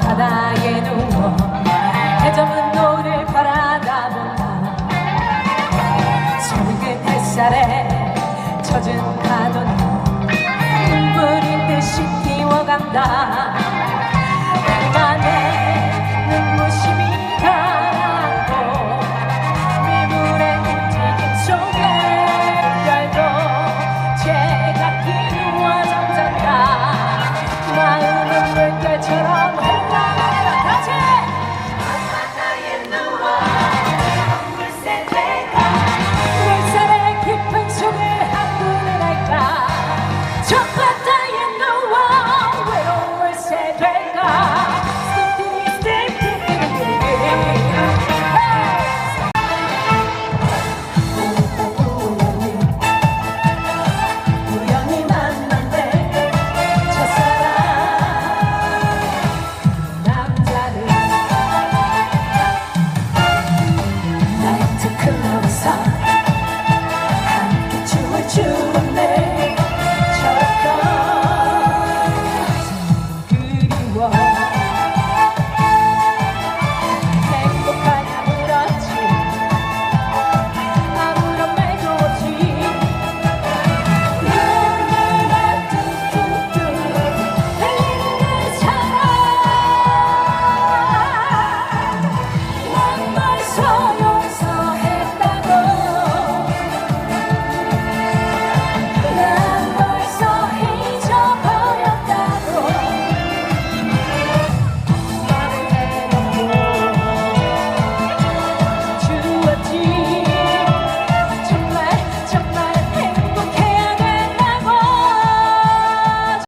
바다에 누워 해저문 노을을 바라다 본다. 소금 햇살에 젖은 파도 눈물인 듯이 피워간다.